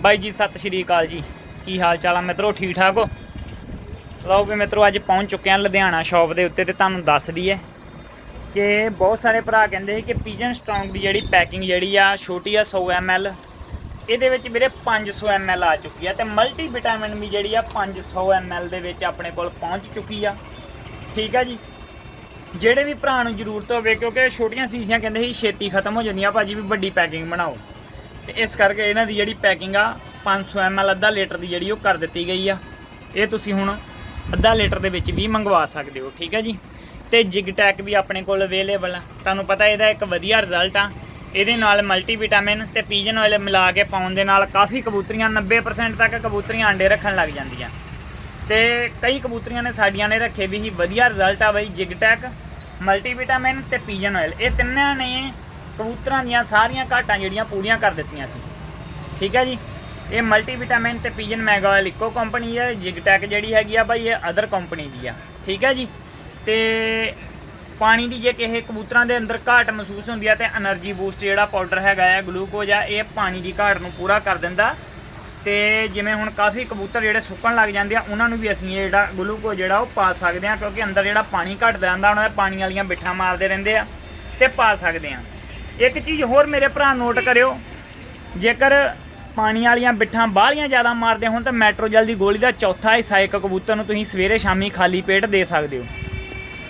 ਬਾਈ ਜੀ, ਸਤਿ ਸ਼੍ਰੀ ਅਕਾਲ ਜੀ। ਕੀ ਹਾਲ ਚਾਲ ਆ ਮਿੱਤਰੋ, ਠੀਕ ਠਾਕ ਹੋ? ਲਓ ਵੀ ਮਿੱਤਰੋ, ਅੱਜ ਪਹੁੰਚ ਚੁੱਕੇ ਹਾਂ ਲੁਧਿਆਣਾ ਸ਼ਾਪ ਦੇ ਉੱਤੇ ਤੇ ਤੁਹਾਨੂੰ ਦੱਸਦੀ ਹੈ ਕਿ ਬਹੁਤ ਸਾਰੇ ਭਰਾ ਕਹਿੰਦੇ ਸੀ ਕਿ ਪੀਜਨ ਸਟਰੋਂਗ ਦੀ ਜਿਹੜੀ ਪੈਕਿੰਗ ਜਿਹੜੀ ਆ, ਛੋਟੀ ਆ 100 ml ਇਹਦੇ ਵਿੱਚ ਵੀਰੇ 500 ml ਆ ਚੁੱਕੀ ਆ ਤੇ ਮਲਟੀ ਵਿਟਾਮਿਨ ਵੀ ਜਿਹੜੀ ਆ 500 ml ਦੇ ਵਿੱਚ ਆਪਣੇ ਕੋਲ ਪਹੁੰਚ ਚੁੱਕੀ ਆ। ਠੀਕ ਆ ਜੀ? ਜਿਹੜੇ ਵੀ ਭਰਾ ਨੂੰ ਜ਼ਰੂਰਤ ਹੋਵੇ, ਕਿਉਂਕਿ ਛੋਟੀਆਂ ਸੀਸੀਆਂ ਕਹਿੰਦੇ ਸੀ, ਛੇਤੀ ਖਤਮ ਹੋ ਜਾਂਦੀਆਂ, ਭਾਜੀ ਵੀ ਵੱਡੀ ਪੈਕਿੰਗ ਬਣਾਓ। ਤੇ ਇਸ ਕਰਕੇ ਇਹਨਾਂ ਦੀ ਜਿਹੜੀ ਪੈਕਿੰਗ ਆ 500 ml ਅੱਧਾ ਲੀਟਰ ਦੀ ਜਿਹੜੀ ਉਹ ਕਰ ਦਿੱਤੀ ਗਈ ਆ। ਇਹ ਤੁਸੀਂ ਹੁਣ ਅੱਧਾ ਲੀਟਰ ਦੇ ਵਿੱਚ ਵੀ ਮੰਗਵਾ ਸਕਦੇ ਹੋ, ਠੀਕ ਹੈ ਜੀ? ਤੇ ਜਿਗਟੈਕ ਵੀ ਆਪਣੇ ਕੋਲ ਅਵੇਲੇਬਲ ਆ। ਤੁਹਾਨੂੰ ਪਤਾ ਇਹਦਾ ਇੱਕ ਵਧੀਆ ਰਿਜ਼ਲਟ ਆ। ਇਹਦੇ ਨਾਲ ਮਲਟੀਵਿਟਾਮਿਨ ਤੇ ਪੀਜਨ ਆਇਲ ਮਿਲਾ ਕੇ ਪਾਉਣ ਦੇ ਨਾਲ ਕਾਫੀ ਕਬੂਤਰੀਆਂ 90% ਤੱਕ ਕਬੂਤਰੀਆਂ ਅੰਡੇ ਰੱਖਣ ਲੱਗ ਜਾਂਦੀਆਂ। ਤੇ ਕਈ ਕਬੂਤਰੀਆਂ ਨੇ ਸਾਡੀਆਂ ਨੇ ਰੱਖੇ ਵੀ ਹੀ ਵਧੀਆ ਰਿਜ਼ਲਟ ਆ ਬਈ ਜਿਗਟੈਕ ਮਲਟੀਵਿਟਾਮਿਨ ਤੇ ਪੀਜਨ ਆਇਲ ਇਹ ਤਿੰਨਾਂ ਨੇ ਕਬੂਤਰਾਂ ਦੀਆਂ ਸਾਰੀਆਂ ਘਾਟਾਂ ਜਿਹੜੀਆਂ ਪੂਰੀਆਂ ਕਰ ਦਿੱਤੀਆਂ ਸੀ। ਠੀਕ ਹੈ ਜੀ? ਇਹ ਮਲਟੀਵਿਟਾਮਿਨ ਤੇ ਪੀਜਨ ਮੈਗਾਇਲ ਇੱਕੋ ਕੰਪਨੀ ਹੈ ਜਿਗਟੈਕ ਜਿਹੜੀ ਹੈਗੀ ਆ ਭਾਈ ਇਹ ਅਦਰ ਕੰਪਨੀ ਦੀ ਆ। ਠੀਕ ਹੈ ਜੀ? ਤੇ ਪਾਣੀ ਦੀ ਜੇ ਕਿਸੇ ਕਬੂਤਰਾਂ ਦੇ ਅੰਦਰ ਘਾਟ ਮਹਿਸੂਸ ਹੁੰਦੀ ਆ ਤੇ એનર્ਜੀ ਬੂਸਟ ਜਿਹੜਾ ਪਾਊਡਰ ਹੈਗਾ ਆ ਗਲੂਕੋਜ਼ ਆ, ਇਹ ਪਾਣੀ ਦੀ ਘਾਟ ਨੂੰ ਪੂਰਾ ਕਰ ਦਿੰਦਾ। ਤੇ ਜਿਵੇਂ ਹੁਣ ਕਾਫੀ ਕਬੂਤਰ ਜਿਹੜੇ ਸੁੱਕਣ ਲੱਗ ਜਾਂਦੇ ਆ, ਉਹਨਾਂ ਨੂੰ ਵੀ ਅਸੀਂ ਇਹ ਜਿਹੜਾ ਗਲੂਕੋਜ਼ ਜਿਹੜਾ ਉਹ ਪਾ ਸਕਦੇ ਆ, ਕਿਉਂਕਿ ਅੰਦਰ ਜਿਹੜਾ ਪਾਣੀ ਘਟ ਜਾਂਦਾ, ਉਹਨਾਂ ਦਾ ਪਾਣੀ ਵਾਲੀਆਂ ਬਿਠਾ ਮਾਰਦੇ ਰਹਿੰਦੇ ਆ ਤੇ ਪਾ ਸਕਦੇ ਆ। ਇੱਕ ਚੀਜ਼ ਹੋਰ ਮੇਰੇ ਭਰਾ ਨੋਟ ਕਰਿਓ। ਜੇਕਰ ਪਾਣੀ ਵਾਲੀਆਂ ਬਿੱਠਾਂ ਬਾਹਲੀਆਂ ਜ਼ਿਆਦਾ ਮਾਰਦੇ ਹੋਣ ਤਾਂ ਮੈਟਰੋਜਲ ਦੀ ਗੋਲੀ ਦਾ ਚੌਥਾ ਹਿੱਸਾ ਇੱਕ ਕਬੂਤਰ ਨੂੰ ਤੁਸੀਂ ਸਵੇਰੇ ਸ਼ਾਮੀ ਖਾਲੀ ਪੇਟ ਦੇ ਸਕਦੇ ਹੋ।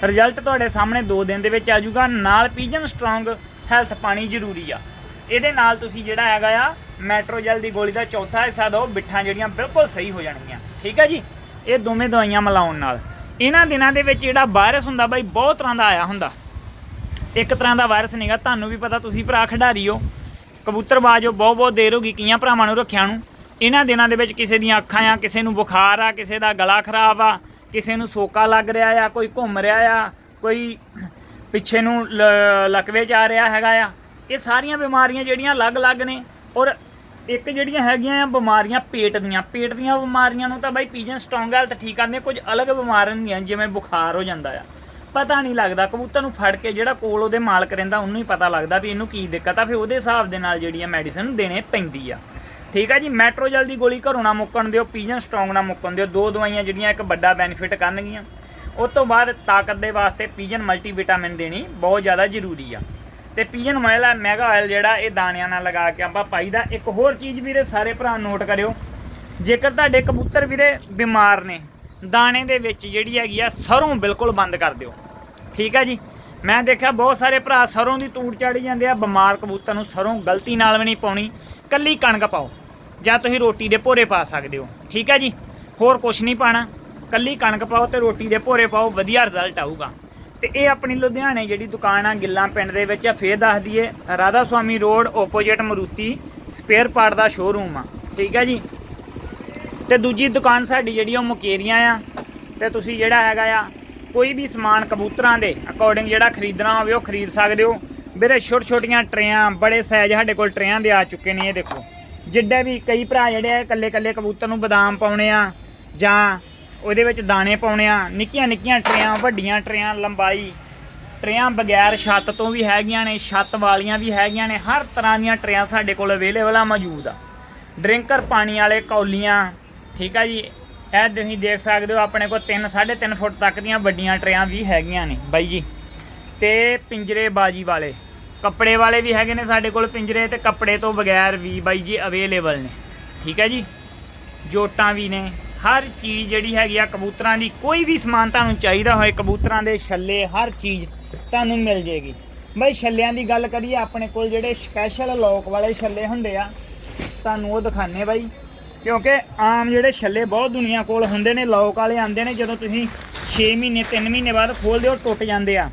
ਰਿਜ਼ਲਟ ਤੁਹਾਡੇ ਸਾਹਮਣੇ 2 ਦਿਨ ਦੇ ਵਿੱਚ ਆ ਜਾਊਗਾ। ਨਾਲ ਪੀਜਨ ਸਟਰੋਂਗ ਹੈਲਥ ਪਾਣੀ ਜ਼ਰੂਰੀ ਆ। ਇਹਦੇ ਨਾਲ ਤੁਸੀਂ ਜਿਹੜਾ ਹੈਗਾ ਆ ਮੈਟਰੋਜਲ ਦੀ ਗੋਲੀ ਦਾ ਚੌਥਾ ਹਿੱਸਾ ਦਿਓ। ਬਿੱਠਾਂ ਜਿਹੜੀਆਂ ਬਿਲਕੁਲ ਸਹੀ ਹੋ ਜਾਣਗੀਆਂ। ਠੀਕ ਹੈ ਜੀ? ਇਹ ਦੋਵੇਂ ਦਵਾਈਆਂ ਮਿਲਾਉਣ ਨਾਲ। ਇਹਨਾਂ ਦਿਨਾਂ ਦੇ ਵਿੱਚ ਜਿਹੜਾ ਵਾਇਰਸ ਹੁੰਦਾ ਬਾਈ, ਬਹੁਤ ਤਰ੍ਹਾਂ ਦਾ ਆਇਆ ਹੁੰਦਾ। ਇੱਕ ਤਰ੍ਹਾਂ ਦਾ ਵਾਇਰਸ ਨਹੀਂਗਾ ਤੁਹਾਨੂੰ ਵੀ ਪਤਾ, ਤੁਸੀਂ ਭਰਾ ਖਿਡਾਰੀ ਹੋ। ਕਬੂਤਰਬਾਜ਼ੋ ਬਹੁਤ ਬਹੁਤ ਦੇਰ ਹੋ ਗਈ ਕਈਆਂ ਭਰਾਵਾਂ ਨੂੰ ਰੱਖਿਆ ਨੂੰ। ਇਹਨਾਂ ਦਿਨਾਂ ਦੇ ਵਿੱਚ ਕਿਸੇ ਦੀਆਂ ਅੱਖਾਂ ਆ, ਕਿਸੇ ਨੂੰ ਬੁਖਾਰ ਆ, ਕਿਸੇ ਦਾ ਗਲਾ ਖਰਾਬ ਆ, ਕਿਸੇ ਨੂੰ ਸੋਕਾ ਲੱਗ ਰਿਹਾ ਆ, ਕੋਈ ਘੁੰਮ ਰਿਹਾ ਆ, ਕੋਈ ਪਿੱਛੇ ਨੂੰ ਲ- ਲਕਵੇ ਚ ਆ ਰਿਹਾ ਹੈਗਾ ਆ। ਇਹ ਸਾਰੀਆਂ ਬਿਮਾਰੀਆਂ ਜਿਹੜੀਆਂ ਅਲੱਗ-ਅਲੱਗ ਨੇ ਔਰ ਇੱਕ ਜਿਹੜੀਆਂ ਹੈਗੀਆਂ ਆ, ਬਿਮਾਰੀਆਂ ਪੇਟ ਦੀਆਂ। ਪੇਟ ਦੀਆਂ ਬਿਮਾਰੀਆਂ ਨੂੰ ਤਾਂ ਬਾਈ ਪੀਜਨ ਸਟਰੋਂਗ ਹੈਲਥ ਠੀਕ ਕਰਦੇ ਕੁਝ ਅਲੱਗ ਬਿਮਾਰੀਆਂ ਹੁੰਦੀਆਂ, ਜਿਵੇਂ ਬੁਖਾਰ ਹੋ ਜਾਂਦਾ ਆ। ਪਤਾ ਨਹੀਂ ਲੱਗਦਾ, ਕਬੂਤਰ ਨੂੰ ਫੜ ਕੇ ਜਿਹੜਾ ਕੋਲ ਉਹਦੇ ਮਾਲਕ ਰਹਿੰਦਾ, ਉਹਨੂੰ ਹੀ ਪਤਾ ਲੱਗਦਾ ਵੀ ਇਹਨੂੰ ਕੀ ਦਿੱਕਤ ਆ, ਫਿਰ ਉਹਦੇ ਹਿਸਾਬ ਦੇ ਨਾਲ ਜਿਹੜੀ ਆ ਮੈਡੀਸਨ ਦੇਣੇ ਪੈਂਦੀ ਆ। ਠੀਕ ਆ ਜੀ ਮੈਟਰੋਜਲ ਦੀ ਗੋਲੀ ਘਰੋਂ ਨਾ ਮੁੱਕਣ ਦਿਓ ਪੀਜਨ ਸਟਰੋਂਗ ਨਾ ਮੁੱਕਣ ਦਿਓ, ਦੋ ਦਵਾਈਆਂ ਜਿਹੜੀਆਂ ਇੱਕ ਵੱਡਾ ਬੈਨੀਫਿਟ ਕਰਨਗੀਆਂ। ਉਸ ਤੋਂ ਬਾਅਦ ਤਾਕਤ ਦੇ ਵਾਸਤੇ ਪੀਜਨ ਮਲਟੀਵਿਟਾਮਿਨ ਦੇਣੀ ਬਹੁਤ ਜ਼ਿਆਦਾ ਜ਼ਰੂਰੀ ਆ। ਤੇ ਪੀਜਨ ਆਇਲ ਆ ਮੈਗਾ ਆਇਲ ਜਿਹੜਾ, ਇਹ ਦਾਣਿਆਂ ਨਾਲ ਲਗਾ ਕੇ ਆਪਾਂ ਪਾਈਦਾ ਇੱਕ ਹੋਰ ਚੀਜ਼ ਵੀਰੇ, ਸਾਰੇ ਭਰਾ ਨੋਟ ਕਰਿਓ। ਜੇਕਰ ਤੁਹਾਡੇ ਕਬੂਤਰ ਵੀਰੇ ਬਿਮਾਰ ਨੇ ਦਾਣੇ ਦੇ ਵਿੱਚ ਜਿਹੜੀ ਹੈਗੀ ਆ, ਸਰੋਂ ਬਿਲਕੁਲ ਬੰਦ ਕਰ ਦਿਓ। ਠੀਕ ਆ ਜੀ? ਮੈਂ ਦੇਖਿਆ ਬਹੁਤ ਸਾਰੇ ਭਰਾ ਸਰੋਂ ਦੀ ਤੂੜ ਚਾੜੀ ਜਾਂਦੇ ਆ, ਬਿਮਾਰ ਕਬੂਤਰ ਨੂੰ ਸਰੋਂ ਗਲਤੀ ਨਾਲ ਵੀ ਨਹੀਂ ਪਾਉਣੀ, ਕੱਲੀ ਕਣਕ ਪਾਓ, ਜਾਂ ਤੁਸੀਂ ਰੋਟੀ ਦੇ ਭੋਰੇ ਪਾ ਸਕਦੇ ਹੋ। ਠੀਕ ਹੈ ਜੀ? ਹੋਰ ਕੁਝ ਨਹੀਂ ਪਾਣਾ, ਕੱਲੀ ਕਣਕ ਪਾਓ ਤੇ ਰੋਟੀ ਦੇ ਭੋਰੇ ਪਾਓ, ਵਧੀਆ ਰਿਜ਼ਲਟ ਆਊਗਾ। ਤੇ ਇਹ ਆਪਣੀ ਲੁਧਿਆਣੇ ਜਿਹੜੀ ਦੁਕਾਨ ਆ, ਗਿੱਲਾਂ ਪਿੰਡ ਦੇ ਵਿੱਚ ਆ, ਫੇਰ ਦੱਸ ਦਈਏ Radha Soami road opposite Maruti spare part ਦਾ ਸ਼ੋਰੂਮ ਆ। ਠੀਕ ਹੈ ਜੀ? ਤੇ ਦੂਜੀ ਦੁਕਾਨ ਸਾਡੀ ਜਿਹੜੀ ਉਹ ਮੁਕੇਰੀਆਂ ਆ। ਤੇ ਤੁਸੀਂ ਜਿਹੜਾ ਹੈਗਾ ਆ, ਕੋਈ ਵੀ ਸਮਾਨ ਕਬੂਤਰਾਂ ਦੇ ਅਕੋਰਡਿੰਗ ਜਿਹੜਾ ਖਰੀਦਣਾ ਹੋਵੇ ਉਹ ਖਰੀਦ ਸਕਦੇ ਹੋ। ਵੀਰੇ ਛੋਟ ਛੋਟੀਆਂ ਟਰੇਆਂ, ਬੜੇ ਸਾਈਜ਼ ਸਾਡੇ ਕੋਲ ਟਰੇਆਂ ਦੇ ਆ ਚੁੱਕੇ ਨੇ ਇਹ ਦੇਖੋ। ਜਿੱਡੇ ਵੀ ਕਈ ਭਰਾ ਜਿਹੜੇ ਆ ਇਕੱਲੇ ਇਕੱਲੇ ਕਬੂਤਰ ਨੂੰ ਬਦਾਮ ਪਾਉਣੇ ਆ ਜਾਂ ਉਹਦੇ ਵਿੱਚ ਦਾਣੇ ਪਾਉਣੇ ਆ। ਨਿੱਕੀਆਂ ਨਿੱਕੀਆਂ ਟਰੇਆਂ, ਵੱਡੀਆਂ ਟਰੇਆਂ, ਲੰਬਾਈ। ਟਰੇਆਂ ਬਗੈਰ ਛੱਤ ਤੋਂ ਵੀ ਹੈਗੀਆਂ ਨੇ, ਛੱਤ ਵਾਲੀਆਂ ਵੀ ਹੈਗੀਆਂ ਨੇ। ਹਰ ਤਰ੍ਹਾਂ ਦੀਆਂ ਟਰੇਆਂ ਸਾਡੇ ਕੋਲ ਅਵੇਲੇਬਲ ਆ, ਮੌਜੂਦ ਆ। ਡਰਿੰਕਰ ਪਾਣੀ ਵਾਲੇ ਕੌਲੀਆਂ ਠੀਕ ਆ ਜੀ। ਇਹ ਤੁਸੀਂ ਦੇਖ ਸਕਦੇ ਹੋ ਆਪਣੇ ਕੋਲ 3 3.5 ਫੁੱਟ ਤੱਕ ਦੀਆਂ ਵੱਡੀਆਂ ਟਰੇਆਂ ਵੀ ਹੈਗੀਆਂ ਨੇ ਬਾਈ ਜੀ। ਤੇ ਪਿੰਜਰੇ ਬਾਜੀ ਵਾਲੇ। ਕੱਪੜੇ ਵਾਲੇ ਵੀ ਹੈਗੇ ਨੇ ਸਾਡੇ ਕੋਲ ਪਿੰਜਰੇ ਤੇ ਕੱਪੜੇ ਤੋਂ ਬਗੈਰ ਵੀ ਬਾਈ ਜੀ ਅਵੇਲੇਬਲ ਨੇ। ਠੀਕ ਹੈ ਜੀ। ਜੋਟਾਂ ਵੀ ਨੇ। ਹਰ ਚੀਜ਼ ਜਿਹੜੀ ਹੈਗੀ ਆ ਕਬੂਤਰਾਂ ਦੀ, ਕੋਈ ਵੀ ਸਮਾਨ ਤੁਹਾਨੂੰ ਚਾਹੀਦਾ ਹੋਏ ਕਬੂਤਰਾਂ ਦੇ ਛੱਲੇ, ਹਰ ਚੀਜ਼ ਤੁਹਾਨੂੰ ਮਿਲ ਜੇਗੀ। ਬਾਈ ਛੱਲਿਆਂ ਦੀ ਗੱਲ ਕਰੀਏ, ਆਪਣੇ ਕੋਲ ਜਿਹੜੇ ਸਪੈਸ਼ਲ ਲੋਕ ਵਾਲੇ ਛੱਲੇ ਹੁੰਦੇ ਆ, ਤੁਹਾਨੂੰ ਉਹ ਦਿਖਾਣੇ ਬਾਈ। ਕਿਉਂਕਿ ਆਮ ਜਿਹੜੇ ਛੱਲੇ ਬਹੁਤ ਦੁਨੀਆ ਕੋਲ ਹੁੰਦੇ ਨੇ, ਲੋਕ ਵਾਲੇ ਆਉਂਦੇ ਨੇ, ਜਦੋਂ ਤੁਸੀਂ 6 ਮਹੀਨੇ 3 ਮਹੀਨੇ ਬਾਅਦ ਖੋਲਦੇ ਹੋ, ਟੁੱਟ ਜਾਂਦੇ ਆ।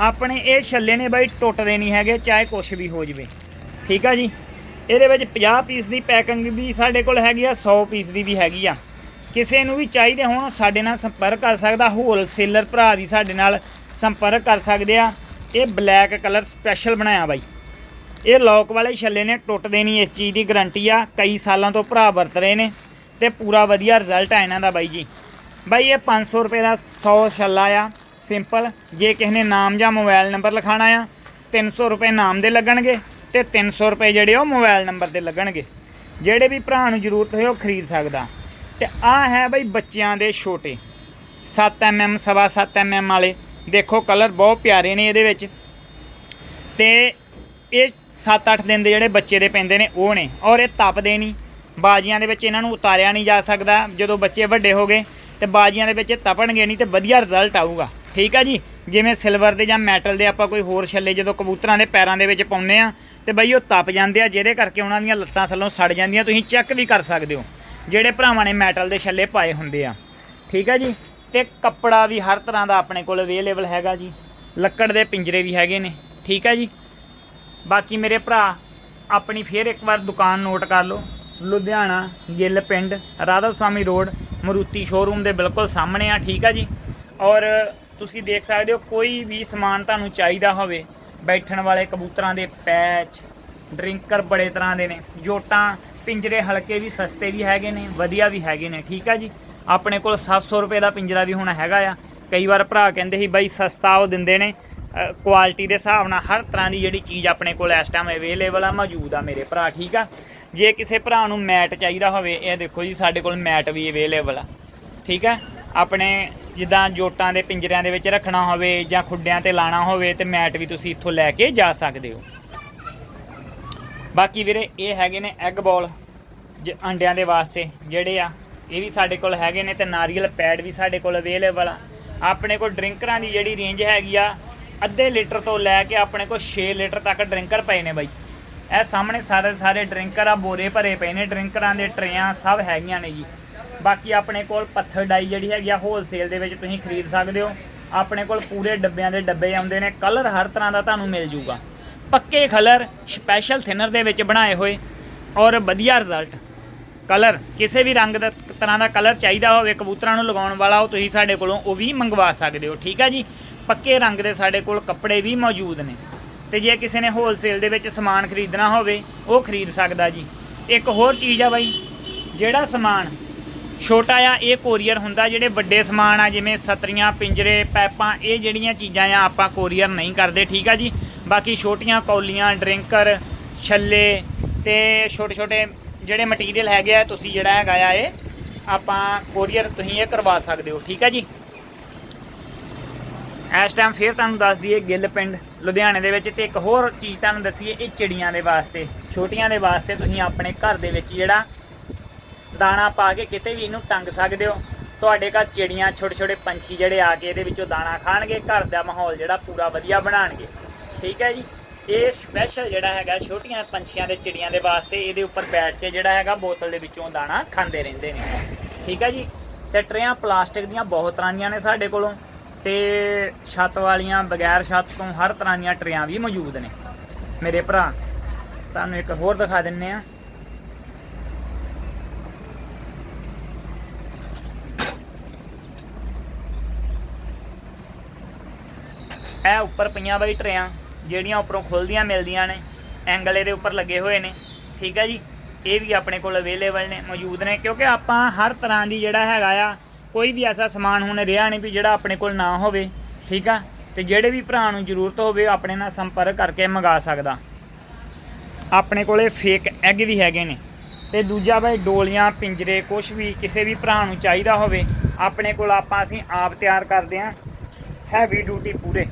ਆਪਣੇ ਇਹ ਛੱਲੇ ਨੇ ਬਾਈ ਟੁੱਟਦੇ ਨਹੀਂ ਹੈਗੇ, ਚਾਹੇ ਕੁਛ ਵੀ ਹੋ ਜਵੇ। ਠੀਕ ਆ ਜੀ? ਇਹਦੇ ਵਿੱਚ 50 ਪੀਸ ਦੀ ਪੈਕਿੰਗ ਵੀ ਸਾਡੇ ਕੋਲ ਹੈਗੀ ਆ 100 ਪੀਸ ਦੀ ਵੀ ਹੈਗੀ ਆ। ਕਿਸੇ ਨੂੰ ਵੀ ਚਾਹੀਦੇ ਹੋਣ, ਸਾਡੇ ਨਾਲ ਸੰਪਰਕ ਕਰ ਸਕਦਾ ਹੋਲਸੇਲਰ ਭਰਾ ਵੀ ਸਾਡੇ ਨਾਲ ਸੰਪਰਕ ਕਰ ਸਕਦੇ ਆ। ਇਹ ਬਲੈਕ ਕਲਰ ਸਪੈਸ਼ਲ ਬਣਾਇਆ ਬਾਈ। ਇਹ ਲੋਕ ਵਾਲੇ ਛੱਲੇ ਨੇ ਟੁੱਟਦੇ ਨਹੀਂ ਇਸ ਚੀਜ਼ ਦੀ ਗਾਰੰਟੀ ਆ, ਕਈ ਸਾਲਾਂ ਤੋਂ ਭਰਾ ਵਰਤ ਰਹੇ ਨੇ ਤੇ ਪੂਰਾ ਵਧੀਆ ਰਿਜ਼ਲਟ ਆ ਇਹਨਾਂ ਦਾ ਬਾਈ ਜੀ। ਬਾਈ ਇਹ 500 ਰੁਪਏ ਦਾ 100 ਛੱਲਾ ਆ ਸਿੰਪਲ ਜੇ ਕਿਸੇ ਨੇ ਨਾਮ ਜਾਂ ਮੋਬਾਈਲ ਨੰਬਰ ਲਿਖਾਣਾ ਆ 300 ਰੁਪਏ ਨਾਮ ਦੇ ਲੱਗਣਗੇ ਤੇ 300 ਰੁਪਏ ਜਿਹੜੇ ਉਹ ਮੋਬਾਈਲ ਨੰਬਰ ਦੇ ਲੱਗਣਗੇ। ਜਿਹੜੇ ਵੀ ਭਰਾ ਨੂੰ ਜ਼ਰੂਰਤ ਹੋਏ ਉਹ ਖਰੀਦ ਸਕਦਾ। ਤੇ ਆ ਹੈ ਬਈ ਬੱਚਿਆਂ ਦੇ ਛੋਟੇ। 7 mm ਸਵਾ 7 mm ਵਾਲੇ। ਦੇਖੋ ਕਲਰ ਬਹੁਤ ਪਿਆਰੇ ਨੇ ਇਹਦੇ ਵਿੱਚ। ਤੇ ਇਹ 7-8 ਦਿਨ ਦੇ ਜਿਹੜੇ ਬੱਚੇ ਦੇ ਪੈਂਦੇ ਨੇ, ਉਹ ਨੇ। ਔਰ ਇਹ ਤਪਦੇ ਨਹੀਂ। ਬਾਜੀਆਂ ਦੇ ਵਿੱਚ ਇਹਨਾਂ ਨੂੰ ਉਤਾਰਿਆ ਨਹੀਂ ਜਾ ਸਕਦਾ। ਜਦੋਂ ਬੱਚੇ ਵੱਡੇ ਹੋ ਗਏ, ਤੇ ਬਾਜੀਆਂ ਦੇ ਵਿੱਚ ਇਹ ਤਪਣਗੇ ਨਹੀਂ, ਤੇ ਵਧੀਆ ਰਿਜ਼ਲਟ ਆਊਗਾ। ਠੀਕ ਆ ਜੀ? ਜਿਵੇਂ ਸਿਲਵਰ ਦੇ ਜਾਂ ਮੈਟਲ ਦੇ ਆਪਾਂ ਕੋਈ ਹੋਰ ਛੱਲੇ ਜਦੋਂ ਕਬੂਤਰਾਂ ਦੇ ਪੈਰਾਂ ਦੇ ਵਿੱਚ ਪਾਉਂਦੇ ਆ, ਤੇ ਬਈ ਉਹ ਤਪ ਜਾਂਦੇ ਆ, ਜਿਹਦੇ ਕਰਕੇ ਉਹਨਾਂ ਦੀਆਂ ਲੱਤਾਂ ਥੱਲੋਂ ਸੜ ਜਾਂਦੀਆਂ। ਤੁਸੀਂ ਚੈੱਕ ਵੀ ਕਰ ਸਕਦੇ ਹੋ, ਜਿਹੜੇ ਭਰਾਵਾਂ ਨੇ ਮੈਟਲ ਦੇ ਛੱਲੇ ਪਾਏ ਹੁੰਦੇ ਆ। ਠੀਕ ਆ ਜੀ? ਤੇ ਕੱਪੜਾ ਵੀ ਹਰ ਤਰ੍ਹਾਂ ਦਾ ਆਪਣੇ ਕੋਲ ਅਵੇਲੇਬਲ ਹੈਗਾ ਜੀ। ਲੱਕੜ ਦੇ ਪਿੰਜਰੇ ਵੀ ਹੈਗੇ ਨੇ। ਠੀਕ ਆ ਜੀ? ਬਾਕੀ ਮੇਰੇ ਭਰਾ, ਆਪਣੀ ਫੇਰ ਇੱਕ ਵਾਰ ਦੁਕਾਨ ਨੋਟ ਕਰ ਲਓ। ਲੁਧਿਆਣਾ, ਗਿੱਲ ਪਿੰਡ ਰਾਧਾ ਸੁਆਮੀ ਰੋਡ, ਮਰੂਤੀ ਸ਼ੋਰੂਮ ਦੇ ਬਿਲਕੁਲ ਸਾਹਮਣੇ ਆ, ਠੀਕ ਆ ਜੀ? ਔਰ ਤੁਸੀਂ ਦੇਖ ਸਕਦੇ ਹੋ, ਕੋਈ ਵੀ ਸਮਾਨ ਤੁਹਾਨੂੰ ਚਾਹੀਦਾ ਹੋਵੇ, ਬੈਠਣ ਵਾਲੇ ਕਬੂਤਰਾਂ ਦੇ ਪੈਚ, ਡਰਿੰਕਰ ਬੜੇ ਤਰ੍ਹਾਂ ਦੇ ਨੇ, ਜੋਟਾਂ, ਪਿੰਜਰੇ ਹਲਕੇ ਵੀ ਸਸਤੇ ਵੀ ਹੈਗੇ ਨੇ, ਵਧੀਆ ਵੀ ਹੈਗੇ ਨੇ, ਠੀਕ ਆ ਜੀ? ਆਪਣੇ ਕੋਲ 700 ਰੁਪਏ ਦਾ ਪਿੰਜਰਾ ਵੀ ਹੁਣ ਹੈਗਾ ਆ। ਕਈ ਵਾਰ ਭਰਾ ਕਹਿੰਦੇ ਸੀ, ਬਾਈ ਸਸਤਾ ਉਹ ਦਿੰਦੇ ਨੇ ਕੁਆਲਿਟੀ ਦੇ ਹਿਸਾਬ ਨਾਲ ਹਰ ਤਰ੍ਹਾਂ ਦੀ ਜਿਹੜੀ ਚੀਜ਼ ਆਪਣੇ ਕੋਲ ਇਸ ਟਾਈਮ ਅਵੇਲੇਬਲ ਆ, ਮੌਜੂਦ ਆ ਮੇਰੇ ਭਰਾ, ਠੀਕ ਆ? ਜੇ ਕਿਸੇ ਭਰਾ ਨੂੰ ਮੈਟ ਚਾਹੀਦਾ ਹੋਵੇ, ਇਹ ਦੇਖੋ ਜੀ, ਸਾਡੇ ਕੋਲ ਮੈਟ ਵੀ ਅਵੇਲੇਬਲ ਆ, ਠੀਕ ਆ? ਆਪਣੇ ਜਿੱਦਾਂ ਜੋਟਾਂ ਦੇ ਪਿੰਜਰਿਆਂ ਦੇ ਵਿੱਚ ਰੱਖਣਾ ਹੋਵੇ ਜਾਂ ਖੁੱਡਿਆਂ ਤੇ ਲਾਣਾ ਹੋਵੇ, ਤੇ ਮੈਟ ਵੀ ਤੁਸੀਂ ਇੱਥੋਂ ਲੈ ਕੇ ਜਾ ਸਕਦੇ ਹੋ। ਬਾਕੀ ਵੀਰੇ, ਇਹ ਹੈਗੇ ਨੇ ਐਗ ਬਾਲ ਜ, ਅੰਡਿਆਂ ਦੇ ਵਾਸਤੇ ਜਿਹੜੇ ਆ, ਇਹ ਵੀ ਸਾਡੇ ਕੋਲ ਹੈਗੇ ਨੇ ਤੇ ਨਾਰੀਅਲ ਪੈਡ ਵੀ ਸਾਡੇ ਕੋਲ ਅਵੇਲੇਬਲ ਆ। ਆਪਣੇ ਕੋਲ ਡਰਿੰਕਰਾਂ ਦੀ ਜਿਹੜੀ ਰੇਂਜ ਹੈਗੀ ਆ ਅੱਧੇ ਲੀਟਰ ਤੋਂ ਲੈ ਕੇ ਆਪਣੇ ਕੋਲ 6 ਲੀਟਰ ਤੱਕ ਡਰਿੰਕਰ ਪਏ ਨੇ ਬਾਈ। ਇਹ ਸਾਹਮਣੇ ਸਾਰੇ ਸਾਰੇ ਡਰਿੰਕਰ ਆ, ਬੋਰੇ ਭਰੇ ਪਏ ਨੇ, ਡਰਿੰਕਰਾਂ ਦੇ ਟਰੇਆਂ ਸਭ ਹੈਗੀਆਂ ਨੇ ਜੀ। ਬਾਕੀ ਆਪਣੇ ਕੋਲ ਪੱਥਰ ਡਾਈ ਜਿਹੜੀ ਹੈਗੀ ਆ ਹੋਲਸੇਲ ਦੇ ਵਿੱਚ ਤੁਸੀਂ ਖਰੀਦ ਸਕਦੇ ਹੋ। ਆਪਣੇ ਕੋਲ ਪੂਰੇ ਡੱਬਿਆਂ ਦੇ ਡੱਬੇ ਆਉਂਦੇ ਨੇ ਕਲਰ ਹਰ ਤਰ੍ਹਾਂ ਦਾ ਤੁਹਾਨੂੰ ਮਿਲ ਜੂਗਾ। ਪੱਕੇ ਕਲਰ ਸਪੈਸ਼ਲ ਥਿਨਰ ਦੇ ਵਿੱਚ ਬਣਾਏ ਹੋਏ ਔਰ ਵਧੀਆ ਰਿਜ਼ਲਟ ਕਲਰ ਕਿਸੇ ਵੀ ਰੰਗ ਦਾ, ਤਰ੍ਹਾਂ ਦਾ ਕਲਰ ਚਾਹੀਦਾ ਹੋਵੇ, ਕਬੂਤਰਾਂ ਨੂੰ ਲਗਾਉਣ ਵਾਲਾ ਉਹ ਤੁਸੀਂ ਸਾਡੇ ਕੋਲੋਂ ਉਹ ਵੀ ਮੰਗਵਾ ਸਕਦੇ ਹੋ, ਠੀਕ ਹੈ ਜੀ? ਪੱਕੇ ਰੰਗ ਦੇ ਸਾਡੇ ਕੋਲ ਕੱਪੜੇ ਵੀ ਮੌਜੂਦ ਨੇ। ਤੇ ਜੇ ਕਿਸੇ ਨੇ ਹੋਲਸੇਲ ਦੇ ਵਿੱਚ ਸਮਾਨ ਖਰੀਦਣਾ ਹੋਵੇ, ਉਹ ਖਰੀਦ ਸਕਦਾ ਜੀ। ਇੱਕ ਹੋਰ ਚੀਜ਼ ਆ ਬਾਈ, ਜਿਹੜਾ ਸਮਾਨ ਛੋਟਾ ਆ, ਇਹ ਕੋਰੀਅਰ ਹੁੰਦਾ, ਜਿਹੜੇ ਵੱਡੇ ਸਮਾਨ ਆ, ਜਿਵੇਂ ਸਤਰੀਆਂ, ਪਿੰਜਰੇ, ਪੈਪਾਂ, ਇਹ ਜਿਹੜੀਆਂ ਚੀਜ਼ਾਂ ਆ, ਆਪਾਂ ਕੋਰੀਅਰ ਨਹੀਂ ਕਰਦੇ, ਠੀਕ ਆ ਜੀ? ਬਾਕੀ ਛੋਟੀਆਂ ਕੌਲੀਆਂ, ਡਰਿੰਕਰ, ਛੱਲੇ ਤੇ ਛੋਟੇ ਛੋਟੇ ਜਿਹੜੇ ਮਟੀਰੀਅਲ ਹੈਗੇ ਆ, ਤੁਸੀਂ ਜਿਹੜਾ ਹੈਗਾ ਆ, ਇਹ ਆਪਾਂ ਕੋਰੀਅਰ ਤੁਸੀਂ ਇਹ ਕਰਵਾ ਸਕਦੇ ਹੋ, ਠੀਕ ਆ ਜੀ? ਇਸ ਟਾਈਮ ਫੇਰ ਤੁਹਾਨੂੰ ਦੱਸ ਦਈਏ ਗਿੱਲ ਪਿੰਡ ਲੁਧਿਆਣੇ ਦੇ ਵਿੱਚ ਤੇ ਇੱਕ ਹੋਰ ਚੀਜ਼ ਤੁਹਾਨੂੰ ਦੱਸੀਏ, ਇਹ ਚਿੜੀਆਂ ਦੇ ਵਾਸਤੇ, ਛੋਟੀਆਂ ਦੇ ਵਾਸਤੇ ਤੁਸੀਂ ਆਪਣੇ ਘਰ ਦੇ ਵਿੱਚ ਜਿਹੜਾ ਦਾਣਾ ਪਾ ਕੇ ਕਿਤੇ ਵੀ ਇਹਨੂੰ ਟੰਗ ਸਕਦੇ ਹੋ। ਤੁਹਾਡੇ ਘਰ ਚਿੜੀਆਂ ਛੋਟੇ ਛੋਟੇ ਪੰਛੀ ਜਿਹੜੇ ਆ ਕੇ ਇਹਦੇ ਵਿੱਚੋਂ ਦਾਣਾ ਖਾਣਗੇ, ਘਰ ਦਾ ਮਾਹੌਲ ਜਿਹੜਾ ਪੂਰਾ ਵਧੀਆ ਬਣਾਣਗੇ। ਠੀਕ ਹੈ ਜੀ? ਇਹ ਸਪੈਸ਼ਲ ਜਿਹੜਾ ਹੈਗਾ, ਛੋਟੀਆਂ ਪੰਛੀਆਂ ਦੇ, ਚਿੜੀਆਂ ਦੇ ਵਾਸਤੇ ਇਹਦੇ ਉੱਪਰ ਬੈਠ ਕੇ ਜਿਹੜਾ ਹੈਗਾ, ਬੋਤਲ ਦੇ ਵਿੱਚੋਂ ਦਾਣਾ ਖਾਂਦੇ ਰਹਿੰਦੇ ਨੇ। ਠੀਕ ਹੈ ਜੀ? ਤੇ ਟਰੇਆਂ ਪਲਾਸਟਿਕ ਦੀਆਂ ਬਹੁਤ ਤਰ੍ਹਾਂ ਦੀਆਂ ਨੇ ਸਾਡੇ ਕੋਲੋਂ। ਤੇ ਛੱਤ ਵਾਲੀਆਂ ਬਗੈਰ ਛੱਤ ਤੋਂ ਹਰ ਤਰ੍ਹਾਂ ਦੀਆਂ ਟਰੇਆਂ ਵੀ ਮੌਜੂਦ ਨੇ। ਮੇਰੇ ਭਰਾ, ਤੁਹਾਨੂੰ ਇੱਕ ਹੋਰ ਦਿਖਾ ਦਿੰਨੇ ਆ। ਇਹ ਉੱਪਰ ਪਈਆਂ ਬਈ ਟਰੇਆਂ, ਜਿਹੜੀਆਂ ਉੱਪਰੋਂ ਖੁੱਲਦੀਆਂ ਮਿਲਦੀਆਂ ਨੇ, ਐਂਗਲ ਇਹਦੇ ਉੱਪਰ ਲੱਗੇ ਹੋਏ ਨੇ। ਠੀਕ ਹੈ ਜੀ? ਇਹ ਵੀ ਆਪਣੇ ਕੋਲ ਅਵੇਲੇਬਲ ਨੇ, ਮੌਜੂਦ ਨੇ, ਕਿਉਂਕਿ ਆਪਾਂ ਹਰ ਤਰ੍ਹਾਂ ਦੀ ਜਿਹੜਾ ਹੈਗਾ ਆ ਕੋਈ ਵੀ ਐਸਾ ਸਮਾਨ ਹੁਣ ਰਿਹਾ ਨਹੀਂ ਵੀ ਜਿਹੜਾ ਆਪਣੇ ਕੋਲ ਨਾ ਹੋਵੇ, ਠੀਕ ਆ? ਤੇ ਜਿਹੜੇ ਵੀ ਭਰਾ ਨੂੰ ਜ਼ਰੂਰਤ ਹੋਵੇ, ਉਹ ਆਪਣੇ ਨਾਲ ਸੰਪਰਕ ਕਰਕੇ ਮੰਗਾ ਸਕਦਾ। ਆਪਣੇ ਕੋਲੇ ਫੇਕ ਐਗ ਵੀ ਹੈਗੇ ਨੇ। ਤੇ ਦੂਜਾ ਬਈ ਡੋਲੀਆਂ, ਪਿੰਜਰੇ ਕੁਝ ਵੀ ਕਿਸੇ ਵੀ ਭਰਾ ਨੂੰ ਚਾਹੀਦਾ ਹੋਵੇ, ਆਪਣੇ ਕੋਲ ਆਪਾਂ ਅਸੀਂ ਆਪ ਤਿਆਰ ਕਰਦੇ ਆਂ। ਹੈਵੀ ਡਿਊਟੀ ਪੂਰੇ।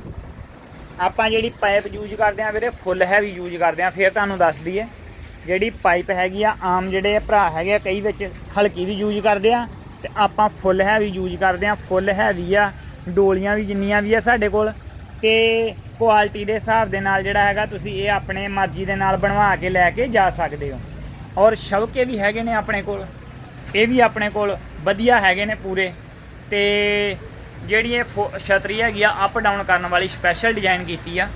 ਆਪਾਂ ਜਿਹੜੀ ਪਾਈਪ ਯੂਜ਼ ਕਰਦੇ ਆਂ ਵੀਰੇ ਫੁੱਲ ਹੈਵੀ ਯੂਜ਼ ਕਰਦੇ ਆਂ। ਫਿਰ ਤੁਹਾਨੂੰ ਦੱਸ ਦਈਏ, ਜਿਹੜੀ ਪਾਈਪ ਹੈਗੀ ਆ, ਆਮ ਜਿਹੜੇ ਭਰਾ ਹੈਗੇ ਆ, ਕਈ ਵਿੱਚ ਹਲਕੀ ਵੀ ਯੂਜ਼ ਕਰਦੇ ਆ। ਤੇ ਆਪਾਂ ਫੁੱਲ ਹੈਵੀ ਯੂਜ਼ ਕਰਦੇ ਆ ਫੁੱਲ ਹੈਵੀ ਆ, ਡੋਲੀਆਂ ਵੀ ਜਿੰਨੀਆਂ ਵੀ ਆ ਸਾਡੇ ਕੋਲ। ਤੇ ਕੁਆਲਿਟੀ ਦੇ ਹਿਸਾਬ ਦੇ ਨਾਲ ਜਿਹੜਾ ਹੈਗਾ, ਤੁਸੀਂ ਇਹ ਆਪਣੇ ਮਰਜ਼ੀ ਦੇ ਨਾਲ ਬਣਵਾ ਕੇ ਲੈ ਕੇ ਜਾ ਸਕਦੇ ਹੋ। ਔਰ ਸ਼ਬਕੇ ਵੀ ਹੈਗੇ ਨੇ ਆਪਣੇ ਕੋਲ। ਇਹ ਵੀ ਆਪਣੇ ਕੋਲ ਵਧੀਆ ਹੈਗੇ ਨੇ ਪੂਰੇ। ਤੇ ਜਿਹੜੀ ਇਹ ਫੋ- ਛਤਰੀ ਹੈਗੀ ਆ ਅਪ ਡਾਊਨ ਕਰਨ ਵਾਲੀ ਸਪੈਸ਼ਲ ਡਿਜ਼ਾਈਨ ਕੀਤੀ ਆ।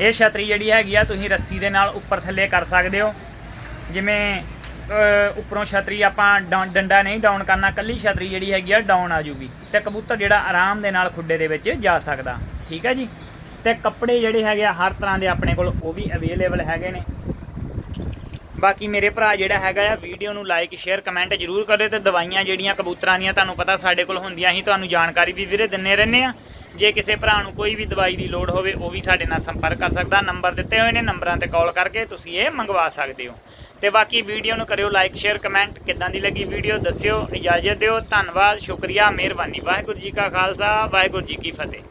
ਇਹ ਛਤਰੀ ਜਿਹੜੀ ਹੈਗੀ ਆ, ਤੁਸੀਂ ਰੱਸੀ ਦੇ ਨਾਲ ਉੱਪਰ ਥੱਲੇ ਕਰ ਸਕਦੇ ਹੋ। ਜਿਵੇਂ ਉੱਪਰੋਂ ਛਤਰੀ ਆਪਾਂ ਡੰਡਾ ਨਹੀਂ ਡਾਊਨ ਕਰਨਾ, ਕੱਲੀ ਛਤਰੀ ਜਿਹੜੀ ਹੈਗੀ ਆ ਡਾਊਨ ਆ ਜੂਗੀ। ਤੇ ਕਬੂਤਰ ਜਿਹੜਾ ਆਰਾਮ ਦੇ ਨਾਲ ਖੁੱਡੇ ਦੇ ਵਿੱਚ ਜਾ ਸਕਦਾ। ਠੀਕ ਹੈ ਜੀ? ਤੇ ਕੱਪੜੇ ਜਿਹੜੇ ਹੈਗੇ ਆ, ਹਰ ਤਰ੍ਹਾਂ ਦੇ ਆਪਣੇ ਕੋਲ ਉਹ ਵੀ ਅਵੇਲੇਬਲ ਹੈਗੇ ਨੇ। ਬਾਕੀ ਮੇਰੇ ਭਰਾ ਜਿਹੜਾ ਹੈਗਾ ਆ, ਵੀਡੀਓ ਨੂੰ ਲਾਈਕ ਸ਼ੇਅਰ ਕਮੈਂਟ ਜਰੂਰ ਕਰਿਓ ਤੇ ਦਵਾਈਆਂ ਜਿਹੜੀਆਂ ਕਬੂਤਰਾਂ ਦੀਆਂ ਤੁਹਾਨੂੰ ਪਤਾ ਸਾਡੇ ਕੋਲ ਹੁੰਦੀਆਂ ਹੀ, ਤੁਹਾਨੂੰ ਜਾਣਕਾਰੀ ਵੀ ਵੀਰੇ ਦਿੰਨੇ ਰਹਿੰਦੇ ਆ। ਜੇ ਕਿਸੇ ਭਰਾ ਨੂੰ ਕੋਈ ਵੀ ਦਵਾਈ ਦੀ ਲੋੜ ਹੋਵੇ, ਉਹ ਵੀ ਸਾਡੇ ਨਾਲ ਸੰਪਰਕ ਕਰ ਸਕਦਾ। ਨੰਬਰ ਦਿੱਤੇ ਹੋਏ ਨੇ, ਨੰਬਰਾਂ ਤੇ ਕਾਲ ਕਰਕੇ ਤੁਸੀਂ ਇਹ ਮੰਗਵਾ ਸਕਦੇ ਹੋ। ਤੇ ਬਾਕੀ ਵੀਡੀਓ ਨੂੰ ਕਰਿਓ ਲਾਈਕ ਸ਼ੇਅਰ ਕਮੈਂਟ ਕਿੱਦਾਂ ਦੀ ਲੱਗੀ ਵੀਡੀਓ ਦੱਸਿਓ, ਇਜਾਜ਼ਤ ਦਿਓ, ਧੰਨਵਾਦ, ਸ਼ੁਕਰੀਆ, ਮਿਹਰਬਾਨੀ, ਵਾਹਿਗੁਰੂ ਜੀ ਕਾ ਖਾਲਸਾ, ਵਾਹਿਗੁਰੂ ਜੀ ਕੀ ਫਤਿਹ।